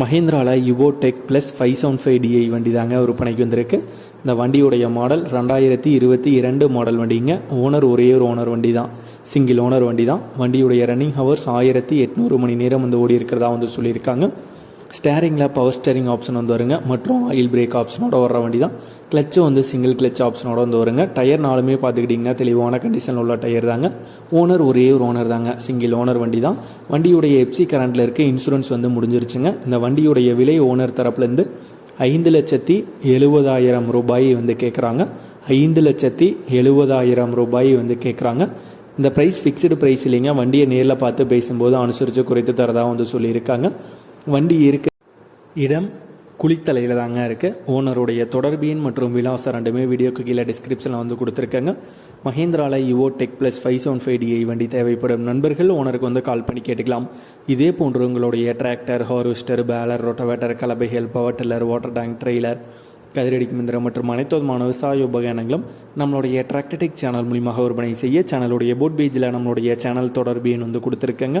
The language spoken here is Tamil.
மஹேந்திராவில் Yuvo tech plus five seven five DI வண்டி தாங்க விற்பனைக்கு வந்திருக்கு. இந்த வண்டியுடைய மாடல் ரெண்டாயிரத்தி இருபத்தி இரண்டு மாடல் வண்டிங்க. ஓனர் ஒரே ஒரு ஓனர் வண்டி தான் சிங்கிள் ஓனர் வண்டி தான் வண்டியுடைய ரன்னிங் ஹவர்ஸ் ஆயிரத்தி எட்நூறு மணி நேரம் வந்து ஓடி இருக்கிறதா வந்து சொல்லியிருக்காங்க. ஸ்டேரிங்கில் பவர் ஸ்டேரிங் ஆப்ஷன் வந்து வருங்க. மற்றும் ஆயில் பிரேக் ஆப்ஷனோட வர்ற வண்டி தான் கிளச்சும் வந்து சிங்கிள் கிளச் ஆப்ஷனோட வந்து வருங்க. டயர் நாலுமே பார்த்துக்கிட்டிங்கன்னா தெளிவான கண்டிஷனில் உள்ள டயர் தாங்க. ஓனர் ஒரே ஒரு ஓனர் தாங்க. சிங்கிள் ஓனர் வண்டி தான் வண்டியுடைய எப்சி கரண்டில் இருக்க இன்சூரன்ஸ் வந்து முடிஞ்சிருச்சுங்க. இந்த வண்டியுடைய விலை ஓனர் தரப்புலேருந்து ஐந்து லட்சத்தி எழுபதாயிரம் ரூபாய் வந்து கேட்குறாங்க ஐந்து லட்சத்தி எழுபதாயிரம் ரூபாய் வந்து கேட்குறாங்க இந்த ப்ரைஸ் ஃபிக்ஸ்டு ப்ரைஸ் இல்லைங்க. வண்டியை நேரில் பார்த்து பேசும்போது அனுசரித்து குறைத்து தரதாக வந்து சொல்லியிருக்காங்க. வண்டி இருக்க. இடம் குளித்தலையில் தாங்க இருக்குது ஓனருடைய தொடர்பு எண் மற்றும் விலாசம் ரெண்டுமே வீடியோக்கு கீழே டிஸ்கிரிப்ஷனில் வந்து கொடுத்துருக்காங்க. மஹேந்திராவில் Yuvo tech plus five seven five DI வண்டி தேவைப்படும் நண்பர்கள் ஓனருக்கு வந்து கால் பண்ணி கேட்டுக்கலாம். இதே போன்று உங்களுடைய tractor harvester baler rotavator கலபைகள் power tiller water tank trailer கதிரடிக்கு மிந்திரம் மற்றும் அனைத்து விதமான விவசாய உபகரணங்களும் நம்மளுடைய டிராக்டர்டெக் சேனல் மூலியமாக விற்பனை செய்ய சேனலுடைய போட் பேஜில் நம்மளுடைய சேனல் தொடர்பு எண் வந்து கொடுத்துருக்கேங்க.